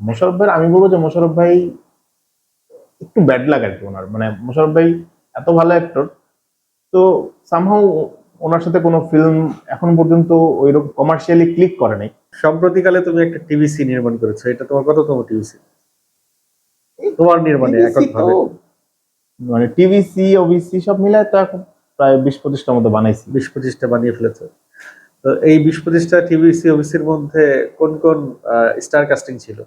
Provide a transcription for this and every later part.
মোশারফ ভাই আমি বলব যে মোশারফ ভাই একটু ব্যাড লাগ আর কি ওনার। মানে মোশারফ ভাই এত ভালো অ্যাক্টর তো সামহাও ওনার সাথে কোনো ফিল্ম এখন পর্যন্ত ওইরকম কমার্শিয়ালি ক্লিক করে নাই। সম্প্রতিকালে তুমি একটা টিভিসি নির্মাণ করেছ এটা তোমার কততম টিভিসি তোমার নির্মাণে এককভাবে তো মানে টিভিসি ওবিসি সব মিলায় তো এখন প্রায় বিশ পঁচিশটার মতো বানাইছি। বিশ পঁচিশটা বানিয়ে ফেলেছো। তো এই বিশ পঁচিশটা টিভি টিভিসি ওবিসির মধ্যে কোন কোন স্টার কাস্টিং ছিল?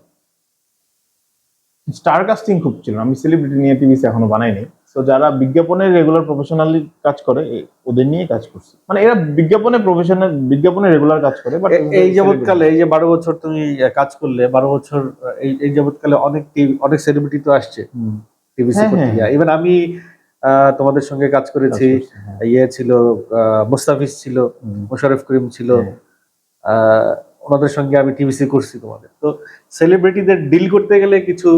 স্টার কাস্টিং খুব ছিল। আমি সেলিব্রিটি নিয়ে টিভিসি এখনও বানাইনি। তো যারা বিজ্ঞাপনের রেগুলার প্রফেশনালি কাজ করে ওদের নিয়ে কাজ করছি। মানে এরা বিজ্ঞাপনে প্রফেশনাল বিজ্ঞাপনে রেগুলার কাজ করে বাট এই যাবৎকালে এই যে বারো বছর তুমি কাজ করলে বারো বছর এই এই যাবৎকালে অনেক অনেক সেলিব্রিটি তো আসছে। টিভিসি হ্যাঁ, করতে হ্যাঁ, ইভেন আমি আহ, তোমাদের সঙ্গে কাজ করেছি। হ্যাঁ। ইয়ে ছিল মুস্তাফিজ ছিল মোশারফ করিম ছিল। আহ, ওনাদের সঙ্গে আমি টিভিসি করছি তোমাদের। তো সেলিব্রিটিদের ডিল করতে গেলে কিছু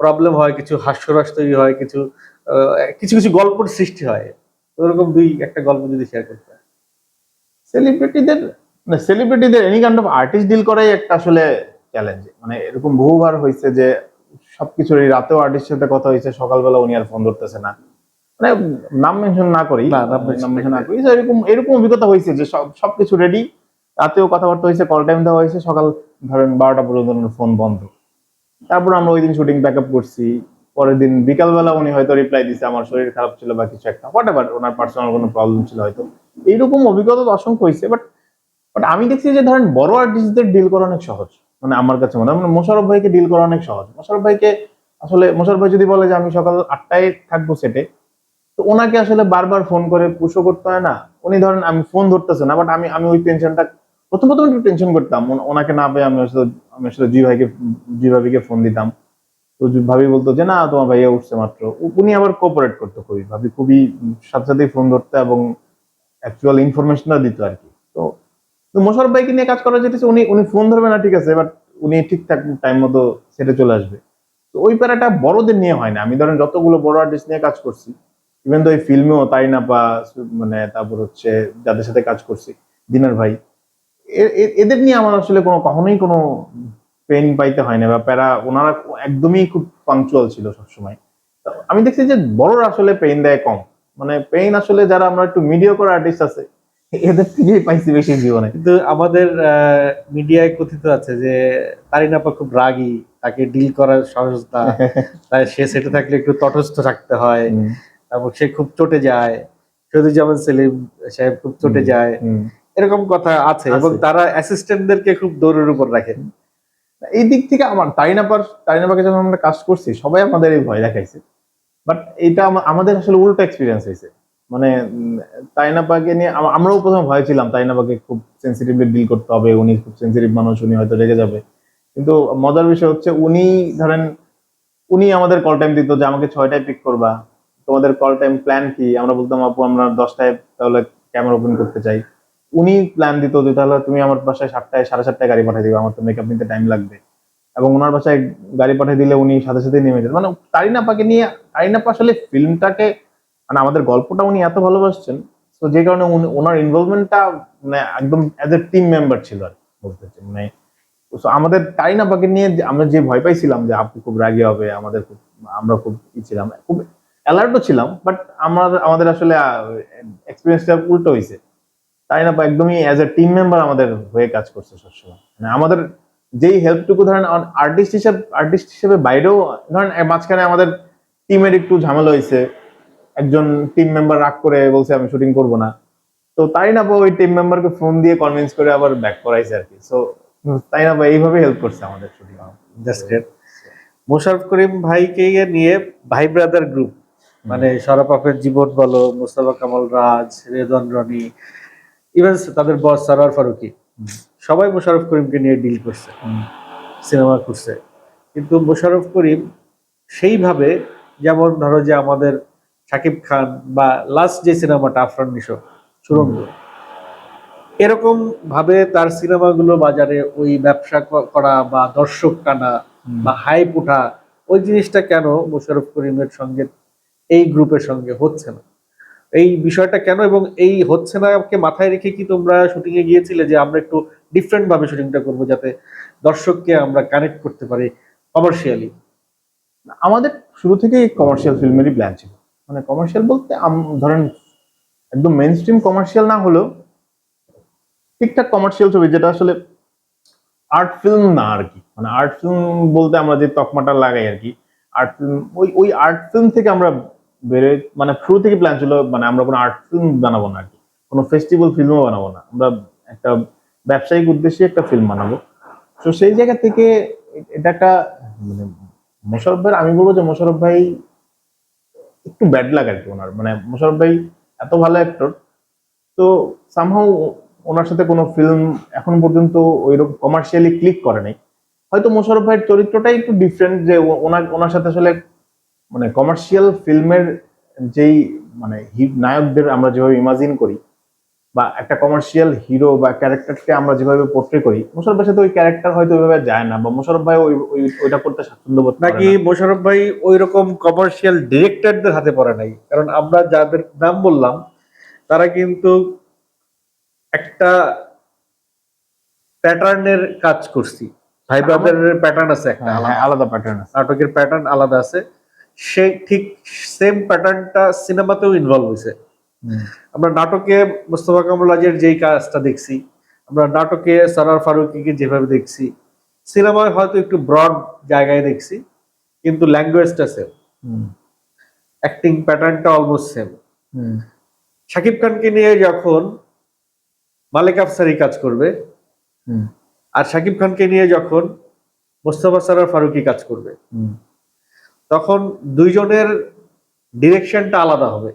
প্রবলেম হয় কিছু হাস্যরস তৈরি হয় কিছু কিছু কিছু গল্পের সৃষ্টি হয়। ওরকম দুই একটা গল্প যদি শেয়ার করতে হয়। সেলিব্রিটিদের মানে সেলিব্রিটিদের any kind of artist deal করাই একটা আসলে চ্যালেঞ্জ মানে এরকম বহুবার হয়েছে যে সবকিছু এই রাতেও আর্টিস্টের সাথে কথা হয়েছে সকালবেলা উনি আর ফোন ধরতেছে না। মানে নাম মেনশন না করি নাম মেনশন না করি। এরকম এরকম অভিজ্ঞতা হয়েছে যে সব সবকিছু রেডি রাতেও কথাবার্তা হয়েছে কল টাইম দেওয়া হয়েছে সকাল ধরেন বারোটা পর্যন্ত ফোন বন্ধ। তারপর আমরা ওই দিন শুটিং ব্যাক আপ করছি। পরের দিন বিকালবেলা উনি হয়তো রিপ্লাই দিছে, আমার শরীর খারাপ ছিল বা কিছু একটা। হোয়াট এভার ওনার পার্সোনাল কোনো প্রবলেম ছিল হয়তো। এইরকম অভিজ্ঞতা অসংখ্য হয়েছে বাট বাট আমি দেখছি যে ধরেন বড় আর্টিস্টদের ডিল করা অনেক সহজ। মানে আমার কাছে মনে হয় মানে মোশারফ ভাইকে ডিল করা অনেক সহজ। মোশারফ ভাইকে আসলে মোশারফ ভাই যদি বলে যে, আমি সকাল আটটায় থাকব সেটে তো ওনাকে আসলে বারবার ফোন করে পুষো করতে হয় না। উনি ধরেন, আমি ফোন ধরতেছে না বাট আমি আমি ওই টেনশনটা প্রথম প্রথম একটু টেনশন করতাম। ওন- ওনাকে না পেয়ে আমি আসলে আমি আসলে জি ভাইকে জি ভাবিকে ফোন দিতাম। তো ভাবি বলতো যে, না, তোমার ভাইয়া উঠছে মাত্র। উনি আবার কোঅপারেট করতো খুবই। ভাবি খুবই সাথে সাথেই ফোন ধরতো এবং অ্যাকচুয়াল ইনফরমেশনটা দিত আর কি। তো মোশারফ ভাইকে নিয়ে কাজ করা যেতেছে উনি উনি ফোন ধরবে না, ঠিক আছে বাট উনি ঠিকঠাক টাইম মতো সেটে চলে আসবে। তো ওই প্যারাটা বড়দের নিয়ে হয় না। আমি ধরেন যতগুলো বড় আর্টিস্ট নিয়ে কাজ করছি ইভেন তো ওই ফিল্মেও তাই না বা মানে তারপর হচ্ছে যাদের সাথে কাজ করছি, দিনার ভাই এদের নিয়ে আমার আসলে কোনো কখনোই কোনো পেন পাইতে হয় না বা প্যারা ওনারা একদমই খুব পাংচুয়াল ছিল সবসময়। আমি দেখছি যে বড়রা আসলে পেইন দেয় কম। মানে পেইন আসলে যারা আমরা একটু মিডিয়া করে আর্টিস্ট আছে এদের থেকেই পাইছি বেশি জীবনে। কিন্তু আমাদের মিডিয়ায় কথিত আছে যে তারিনাপা খুব রাগী তাকে ডিল করার সহজতা তাই সে সেটা থাকলে একটু তটস্থ থাকতে হয়। এবং সে খুব চটে যায়। সদুজ্জামান সেলিম সাহেব খুব চটে যায়। এরকম কথা আছে এবং তারা অ্যাসিস্ট্যান্টদেরকে খুব দৌড়ের উপর রাখে। এই দিক থেকে আমার তাইনাপার তাইনাপাকে যখন আমরা কাজ করছি সবাই আমাদের এই ভয় দেখাইছে। বাট এটা আমাদের আসলে উল্টো এক্সপিরিয়েন্স হয়েছে মানে তাইনাপাকে নিয়ে আমরাও প্রথমে ভয় ছিলাম তাইনাপাকে খুব সেন্সিটিভলি ডিল করতে হবে উনি খুব সেন্সিটিভ মানুষ উনি হয়তো রেগে যাবে। কিন্তু মজার বিষয় হচ্ছে উনি ধরেন উনি আমাদের কল টাইম দিত যে আমাকে ছয়টায় পিক করবা। তোমাদের কল টাইম প্ল্যান কি? আমরা বলতাম আপু আমরা দশটায় তাহলে ক্যামেরা ওপেন করতে চাই। উনি প্ল্যান দিত যে, তাহলে তুমি আমার বাসায় সাতটায়, সাড়ে সাতটায় গাড়ি পাঠিয়ে দিবে, আমার তো মেকআপ নিতে টাইম লাগবে। এবং ওনার বাসায় গাড়ি পাঠিয়ে দিলে উনি সাথে সাথে নেমে যেতেন মানে তারিনাপাকে নিয়ে, তারিনাপা আসলে ফিল্মটাকে মানে আমাদের গল্পটা উনি এত ভালোবাসছেন, তো যে কারণে ওনার ইনভলভমেন্টটা মানে একদম অ্যাজ এ টিম মেম্বার ছিল আর বলতে মানে আমাদের তারিনাপাকে নিয়ে আমরা যে ভয় পাইছিলাম যে আপু খুব রাগি হবে, আমাদের খুব, আমরা খুব ই ছিলাম। খুব অ্যালার্টও ছিলাম বাট আমরা আমাদের আসলে এক্সপিরিয়েন্সটা উল্টো হয়েছে তাই না একদমই অ্যাজ এ টিম মেম্বার আমাদের হয়ে কাজ করছে সবসময়। মানে আমাদের যেই হেল্পটুকু ধরেন আর্টিস্ট হিসেবে আর্টিস্ট হিসেবে বাইরেও ধরেন মাঝখানে আমাদের টিমের একটু ঝামেলা হয়েছে একজন টিম মেম্বার রাগ করে বলছে আমি শুটিং করব না। তো তাই না ওই টিম মেম্বারকে ফোন দিয়ে কনভিন্স করে আবার ব্যাক করাইছে আর কি। সো তাই না এইভাবে হেল্প করছে আমাদের shooting just great Mosharraf Karim ভাইকে নিয়ে ভাই ব্রাদার গ্রুপ মানে সরাপাফের জীবন বলো মুস্তাফা কামাল রাজ রেদন রনি ইভেন তাদের বস সারার ফারুকি সবাই মোশারফ করিমকে নিয়ে ডিল করছে সিনেমা করছে। কিন্তু মোশাররফ করিম সেইভাবে যেমন ধরো যে আমাদের শাকিব খান বা লাস্ট যে সিনেমাটা আফরান নিশো সুরঙ্গ এরকম ভাবে তার সিনেমাগুলো বাজারে ওই ব্যবসা করা বা দর্শক টানা বা হাইপ ওঠা ওই জিনিসটা কেন মোশারফ করিমের সঙ্গে এই গ্রুপের সঙ্গে হচ্ছে না? এই বিষয়টা কেন এবং এই হচ্ছে না কে মাথায় রেখে কি তোমরা শুটিং এ গিয়েছিলে যে আমরা একটু ডিফারেন্ট ভাবে শুটিংটা করব যাতে দর্শককে আমরা কানেক্ট করতে পারি কমার্শিয়ালি আমাদের শুরু থেকেই কমার্শিয়াল ফিল্মেরই প্ল্যান ছিল। মানে কমার্শিয়াল বলতে ধরেন একদম মেন স্ট্রিম কমার্শিয়াল না হলেও ঠিকঠাক কমার্শিয়াল ছবি, যেটা আসলে আর্ট ফিল্ম না আর কি। মানে আর্ট ফিল্ম বলতে আমরা যে তকমাটা লাগাই আর কি আর্ট ফিল্ম ওই ওই আর্ট ফিল্ম থেকে আমরা বেরোয় মানে শুরু থেকে প্ল্যান ছিল মানে আমরা কোনো আর্ট ফিল্ম বানাবো না আর কি। কোনো ফেস্টিভ্যাল ফিল্মও বানাবো না। আমরা একটা ব্যবসায়িক উদ্দেশ্যে একটা ফিল্ম বানাবো। তো সেই জায়গা থেকে এটা একটা মানে মোশারফ ভাই আমি বলব যে মোশারফ ভাই একটু ব্যাড লাগ আর কি ওনার। মানে মোশারফ ভাই এত ভালো অ্যাক্টর তো সামহাও ওনার সাথে কোনো ফিল্ম এখন পর্যন্ত ওইরকম কমার্শিয়ালি ক্লিক করে নাই। হয়তো মোশারফ ভাইয়ের চরিত্রটাই একটু ডিফারেন্ট যে ওনার ওনার সাথে আসলে মানে কমার্শিয়াল ফিল্মের যেই মানে নায়কদের আমরা যেভাবে ইমাজিন করি বা একটা কমার্শিয়াল হিরো বা ক্যারেক্টারকে আমরা যেভাবে পোর্ট্রে করি মোশারফ ভাইয়ের সাথে ওই ক্যারেক্টার হয়তো ওইভাবে যায় না বা মোশারফ ভাই ওই ওই- ওইটা করতে স্বাচ্ছন্দ্য বোধ নাকি মোশারফ ভাই ওই রকম কমার্শিয়াল ডিরেক্টরদের হাতে পড়ে নাই? কারণ আমরা যাদের নাম বললাম তারা কিন্তু একটা প্যাটার্নের কাজ করছি। ভাই ব্রাদারের প্যাটার্ন আছে একটা হ্যাঁ। হ্যাঁ, আলাদা প্যাটার্ন আছে। নাটকের প্যাটার্ন আলাদা আছে। সেই ঠিক সেম প্যাটার্নটা সিনেমাতেও ইনভলভ হয়েছে আমরা নাটকে মোস্তফা কামরুল আজির যেই কাজটা দেখছি আমরা নাটকে সারার ফারুকিকে যেভাবে দেখছি সিনেমায় হয়তো একটু ব্রড জায়গায় দেখছি কিন্তু ল্যাঙ্গুয়েজটা সেম অ্যাক্টিং প্যাটার্নটা অলমোস্ট সেম শাকিব খানকে নিয়ে যখন মালিক আফসারি কাজ করবে আর শাকিব খানকে নিয়ে যখন মোস্তফা সারার ফারুকি কাজ করবে তখন দুইজনের ডিরেকশনটা আলাদা হবে।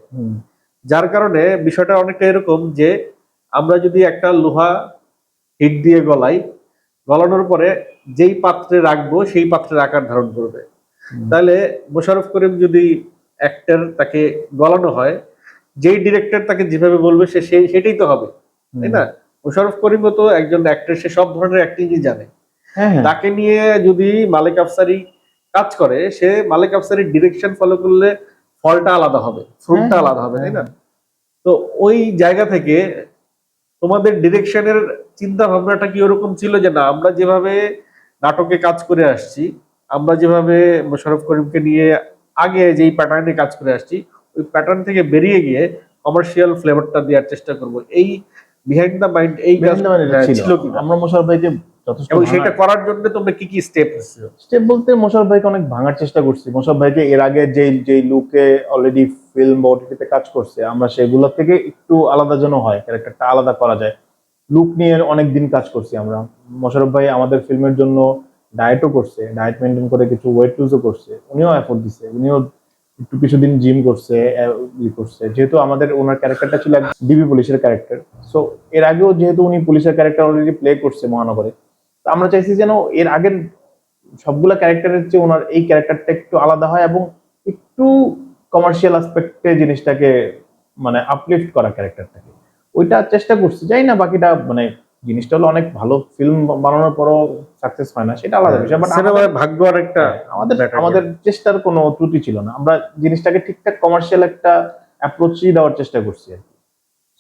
যার কারণে বিষয়টা অনেকটা এরকম যে আমরা যদি একটা লোহা হিট দিয়ে গলাই গলানোর পরে যেই পাত্রে রাখব সেই পাত্রের আকার ধারণ করবে। তাহলে মোশারফ করিম যদি অ্যাক্টর তাকে গলানো হয় যেই ডিরেক্টর তাকে যেভাবে বলবে সে সেই- সেটাই তো হবে তাই না? মোশারফ করিমও তো একজন অ্যাক্টর সে সব ধরনের অ্যাক্টিংই জানে। হ্যাঁ হ্যাঁ। তাকে নিয়ে যদি মালিক আফসারি কাজ করে সে মালিক আফসারির ডিরেকশন ফলো করলে ফলটা আলাদা হবে ফ্রুটটা হ্যাঁ, আলাদা হবে তাই না? তো ওই জায়গা থেকে তোমাদের ডিরেকশনের চিন্তা ভাবনাটা কি ওরকম ছিল যে না আমরা যেভাবে নাটকে কাজ করে আসছি আমরা যেভাবে মোশারফ করিমকে নিয়ে আগে যেই প্যাটার্নে কাজ করে আসছি ওই প্যাটার্ন থেকে বেরিয়ে গিয়ে কমার্শিয়াল ফ্লেভারটা দেওয়ার চেষ্টা করব। এই বিহাইন্ড দ্য মাইন্ড এই ছিল। ছিল কি আমরা মোশারফ ভাইকে যথেষ্ট এবং সেটা করার জন্য তোমরা কি কি স্টেপ স্টেপ বলতে মোশারফ ভাইকে অনেক ভাঙার চেষ্টা করছি। মোশারফ ভাইকে এর আগে যেই যেই লুকে অলরেডি ফিল্ম বা ওটিটিতে কাজ করছে আমরা সেগুলো থেকে একটু আলাদা যেন হয় ক্যারেক্টারটা আলাদা করা যায়। লুক নিয়ে অনেক দিন কাজ করছি আমরা। মোশারফ ভাই আমাদের ফিল্মের জন্য ডায়েটও করছে ডায়েট মেনটেন করে কিছু ওয়েট লুজও করছে। উনিও এফোর্ট দিছে উনিও একটু কিছুদিন জিম করছে ই করছে। যেহেতু আমাদের ওনার ক্যারেক্টারটা ছিল ডিবি পুলিশের ক্যারেক্টার সো এর আগেও যেহেতু উনি পুলিশের ক্যারেক্টার অলরেডি প্লে করছে মহানগরে আমরা চাইছি যেন এর আগের সবগুলা ক্যারেক্টারের চেয়ে ওনার এই ক্যারেক্টারটা একটু আলাদা হয় এবং একটু কমার্শিয়াল আসপেক্টে জিনিসটাকে মানে আপলিফট করা ক্যারেক্টারটাকে ওইটা চেষ্টা করছি যাই না বাকিটা মানে জিনিসটা হলো অনেক ভালো ফিল্ম বানানোর পরও সাকসেস হয় না সেটা আলাদা বিষয় বাট ভাগ্য আর একটা আমাদের matter আমাদের চেষ্টার কোনো ত্রুটি ছিল না। আমরা জিনিসটাকে ঠিকঠাক কমার্শিয়াল একটা অ্যাপ্রোচই দেওয়ার চেষ্টা করছি আর কি।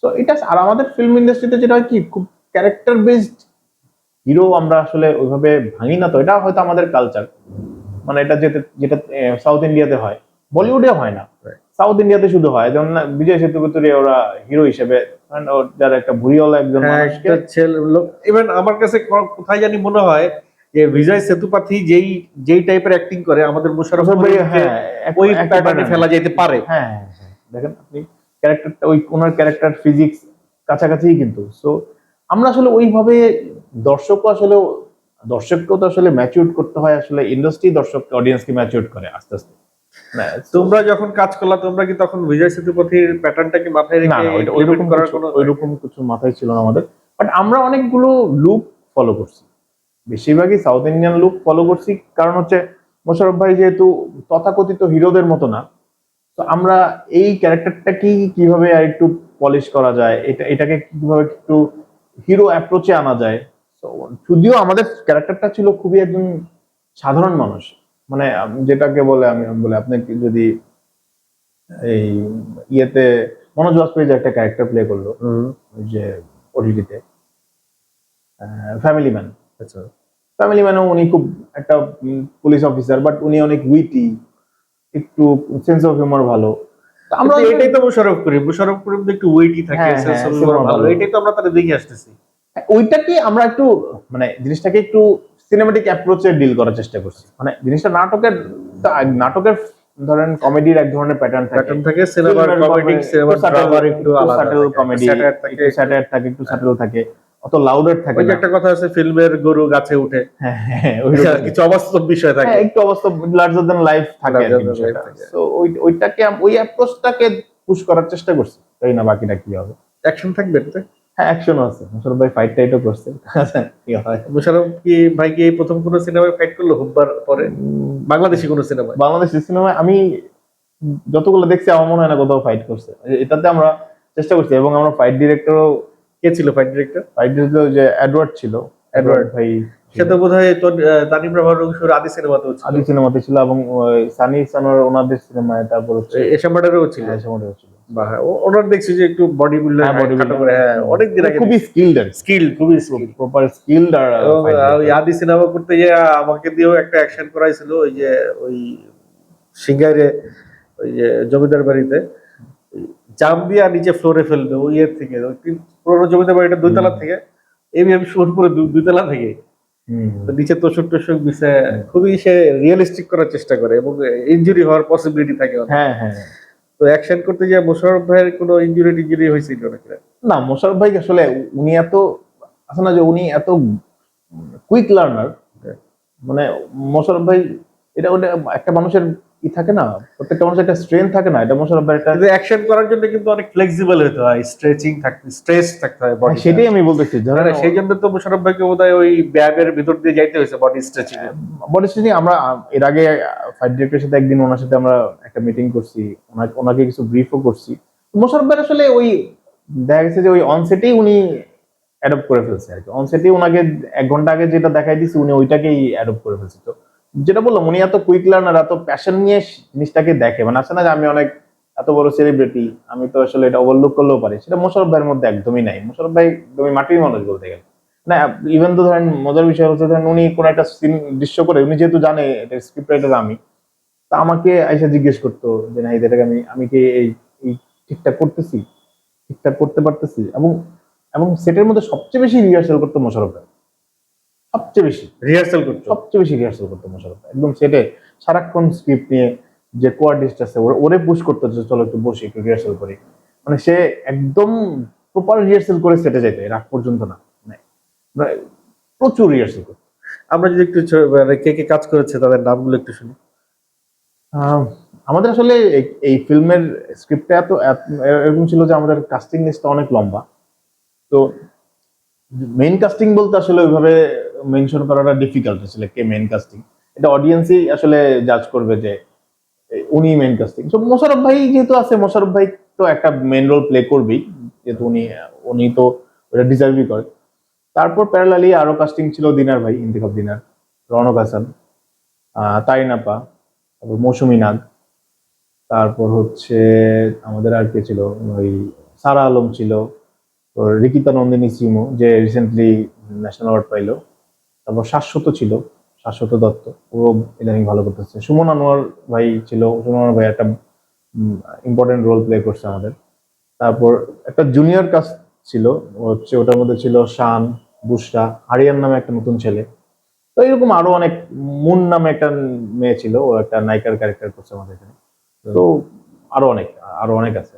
সো এটা আর আমাদের ফিল্ম ইন্ডাস্ট্রিতে যেটা হয় কি খুব ক্যারেক্টার বেসড হিরো আমরা আসলে ওইভাবে ভাঙি না তো এটা হয়তো আমাদের কালচার মানে এটা যেটা যেটা সাউথ ইন্ডিয়াতে হয়। বলিউডে হয় না। সাউথ ইন্ডিয়াতে শুধু হয়। যেমন বিজয় সেতুপতিরে ওরা হিরো হিসেবে যারা একটা ভুড়িওয়ালা একজন হ্যাঁ, ইভেন আমার কাছে কোথায় জানি মনে হয় যে বিজয় সেতুপাথী যেই যেই টাইপের অ্যাক্টিং করে আমাদের মুশারফ হ্যাঁ ওই প্যাটার্নে ফেলা যেতে পারে। হ্যাঁ হ্যাঁ, হ্যাঁ। দেখেন আপনি ক্যারেক্টারটা ওই ওনার ক্যারেক্টার ফিজিক্স কাছাকাছিই কিন্তু। সো আমরা আসলে ওইভাবে দর্শকও আসলে দর্শককেও তো আসলে ম্যাচিউর করতে হয় আসলে ইন্ডাস্ট্রি দর্শক অডিয়েন্সকে ম্যাচিউর করে আস্তে আস্তে। তোমরা যখন কাজ করলা তোমরা কি তখন বিজয় সেতুপতির প্যাটার্নটাকে মাথায় রেখে ওইরকম করার কোনো ওইরকম কিছু মাথায় ছিল না আমাদের। বাট আমরা অনেকগুলো লুক ফলো করছি। বেশিরভাগই সাউথ ইন্ডিয়ান লুক ফলো করছি। কারণ হচ্ছে মোশারফ ভাই যেহেতু তথাকথিত হিরোদের মতো না তো আমরা এই ক্যারেক্টারটাকেই কীভাবে আর একটু পলিশ করা যায় এটা এটাকে কীভাবে একটু হিরো অ্যাপ্রোচে আনা যায়। যদিও আমাদের ক্যারেক্টারটা ছিল খুবই একজন সাধারণ মানুষ। মানে যেটাকে বলে আমি বলে আপনি যদি এই ইয়েতে মনোজ বাজপেয়ী যে একটা ক্যারেক্টার প্লে করল যে ওটিটিতে ফ্যামিলি ম্যান আচ্ছা। ফ্যামিলি ম্যানও উনি খুব একটা পুলিশ অফিসার বাট উনি অনেক উইটি একটু সেন্স অফ হিউমার ভালো। আমরা এটাই তো মোশারফ করিম। মোশারফ করিম একটু ওয়েটি থাকে হ্যাঁ, হ্যাঁ, ভালো। এটাই তো আমরা তাদের দেখে আসতেছি। ওইটাকে আমরা একটু মানে জিনিসটাকে একটু সিনেমাটিক অ্যাপ্রোচে ডিল করার চেষ্টা করছি। মানে জিনিসটা নাটকের নাটকের ধরেন কমেডির এক ধরনের প্যাটার্ন থাকে। প্যাটার্ন থাকে সিনেমার কমেডি সিনেমার ড্রামার একটু আলাদা কমেডি স্যাটায়ার থাকে একটু স্যাটায়ার থাকে একটু সাটেল থাকে। অত লাউডার থাকে ওই একটা কথা আছে ফিল্মের গরু গাছে উঠে। হ্যাঁ হ্যাঁ কিছু অবাস্তব বিষয় থাকে। হ্যাঁ একটু অবস্থা লার্জার দ্যান লাইফ থাকে। সো ওই ওইটাকে ওই অ্যাপ্রোচটাকে পুশ করার চেষ্টা করছি। তাই না বাকিটা কি হবে। অ্যাকশন থাকবে? হ্যাঁ অ্যাকশনও আছে। মুশারফ ভাই ফাইট টাইটও করছে। কি হয়? মোশারফ কি ভাই কি প্রথম কোন সিনেমায় ফাইট করল হুব্বার পরে? বাংলাদেশি কোন সিনেমায় বাংলাদেশ সিনেমায় আমি যতগুলো দেখছি আমার মনে হয় না কোথাও ফাইট করছে। এটাতে আমরা চেষ্টা করছি এবং আমরা ফাইট ডিরেক্টরও কে ছিল ফাইট ডিরেক্টর ফাইট ডিরেক্টর যে এডওয়ার্ড ছিল। এডওয়ার্ড ভাই সে তো বোধহয় তোর তানিম রাভার রংসুর আদি সিনেমাতেও ছিল। আদি সিনেমাতে ছিল এবং সানি সানোয়ার ওনাদের সিনেমায় তারপর হচ্ছে এশামাডারেও ছিল। হ্যাঁ, সেমাটাও ছিল। বা হ্যাঁ, ওনার দেখছি যে একটু বডি বিল্ডার হ্যাঁ। হ্যাঁ অনেক দিন আগে খুবই স্কিলড স্কিল খুবই প্রপার স্কিলড আর ওই আদি সিনেমা করতে গিয়ে আমাকে দিয়েও একটা অ্যাকশন করাইছিল ওই যে ওই সিঙ্গারে ওই যে জমিদার বাড়িতে। জাম দিয়া নিচে ফ্লোরে ফেলবে ওই এর থেকে। পুরোনো জমিদার বাড়িটা দুই তলা থেকে এমনি আমি শুট করে দুই তলা থেকে। নিচে তোষক টোষক বিছে খুবই সে রিয়েলিস্টিক করার চেষ্টা করে এবং ইঞ্জুরি হওয়ার পসিবিলিটি থাকে হ্যাঁ হ্যাঁ। তো অ্যাকশন করতে গিয়ে মোশারফ ভাইয়ের কোনো ইনজুরি টিনজুরি হয়েছিল নাকি? না মোশারফ ভাই আসলে উনি এত না যে উনি এত কুইক লার্নার মানে মোশারফ ভাই এটা ওটা একটা মানুষের ই থাকে না প্রত্যেকটা মানুষের একটা স্ট্রেংথ থাকে না এটা মোশারফ ভাই একটা অ্যাকশন করার জন্য কিন্তু অনেক ফ্লেক্সিবল হতে হয় স্ট্রেচিং থাকতে স্ট্রেস থাকতে হয় বডি হ্যাঁ, সেটাই আমি বলতেছি ধরেন সেই জন্য তো মোশারফ ভাইকে বোধহয় ওই ভিতর দিয়ে যাইতে হয়েছে বডি স্ট্রেচিং বডি স্ট্রেচিং আমরা এর আগে ফাইট ডিরেক্টরের সাথে একদিন ওনার সাথে আমরা একটা মিটিং করছি ওনাকে ওনাকে কিছু ব্রিফও করছি। মোশারফ ভাই আসলে ওই দেখা গেছে যে ওই অনসেটেই উনি অ্যাডপ্ট করে ফেলছে আর কি। অনসেটেই ওনাকে এক ঘণ্টা আগে যেটা দেখাই দিছি উনি ওইটাকেই অ্যাডপ্ট করে ফেলছে। তো যেটা বললাম, উনি এত কুইক লার্নার এত প্যাশন নিয়ে জিনিসটাকে দেখে। মানে আছে না যে আমি অনেক, এত বড় সেলিব্রিটি আমি তো আসলে এটা ওভারলুক করলেও পারি। সেটা মোশারফ ভাইয়ের মধ্যে একদমই নাই। মোশারফ ভাই একদমই মাটির মানুষ বলতে গেলে। না ইভেন তো ধরেন, মজার বিষয় হচ্ছে ধরেন, উনি কোনো একটা সিন দৃশ্য করে, উনি যেহেতু জানে এটা স্ক্রিপ্ট রাইটার আমি, তা আমাকে আইসা জিজ্ঞেস করতো যে, না এটাকে আমি আমি কি এই ঠিকঠাক করতেছি? ঠিকঠাক করতে পারতেছি? এবং এবং সেটের মধ্যে সবচেয়ে বেশি রিহার্সাল করতো মোশারফ ভাই। সবচেয়ে বেশি। রিহার্সাল করতো সবচেয়ে বেশি রিহার্সাল করতো মোশারফ। একদম সেটে সারাক্ষণ স্ক্রিপ্ট নিয়ে যে কোয়ার্ডিস্ট আছে ওরে- ওরে পুশ করতো যে চলো একটু বসি একটু রিহার্সাল করি। মানে সে একদম প্রপার রিহার্সাল করে সেটে যাইতো এর আগ পর্যন্ত না। মানে প্রচুর রিহার্সাল করতো আমরা যদি একটু মানে কে কে কাজ করেছে তাদের নামগুলো একটু শুনি। আমাদের আসলে এই- ফিল্মের স্ক্রিপ্টটা এত- এরকম ছিল যে আমাদের কাস্টিং লিস্টটা অনেক লম্বা। তো মেইন কাস্টিং বলতে আসলে ওইভাবে মেনশন করাটা ডিফিকাল্ট আসলে কে মেইন কাস্টিং এটা অডিয়েন্সই আসলে জাজ করবে যে উনি মেন কাস্টিং তো মোশারফ ভাই যেহেতু আছে মোশারফ ভাই তো একটা মেন রোল প্লে করবেই, যেহেতু উনি উনি তো ওটা ডিজার্ভই করে। তারপর প্যারালালি আরও কাস্টিং ছিল দিনার ভাই ইন্তিকাব দিনার রনক হাসান তাইনাপা তারপর মৌসুমী নাগ, তারপর হচ্ছে আমাদের আর কে ছিল, ওই সারা আলম ছিল রিকিতা নন্দিনী সিমু যে রিসেন্টলি ন্যাশনাল অ্যাওয়ার্ড পাইলো। তারপর শাশ্বত ছিল, শাশ্বত দত্ত। ও ইদানিং ভালো করতেছে সুমন আনোয়ার ভাই ছিল, সুমন আনোয়ার ভাই একটা ইম্পর্টেন্ট রোল প্লে করছে আমাদের। তারপর একটা জুনিয়র কাস্ট ছিল, হচ্ছে ওটার মধ্যে ছিল শান, বুসরা হারিয়ান নামে একটা নতুন ছেলে। তো এরকম আরও অনেক, মুন নামে একটা মেয়ে ছিল, ও একটা নায়িকার ক্যারেক্টার করছে আমাদের এখানে। তো আরও অনেক আরও অনেক আছে।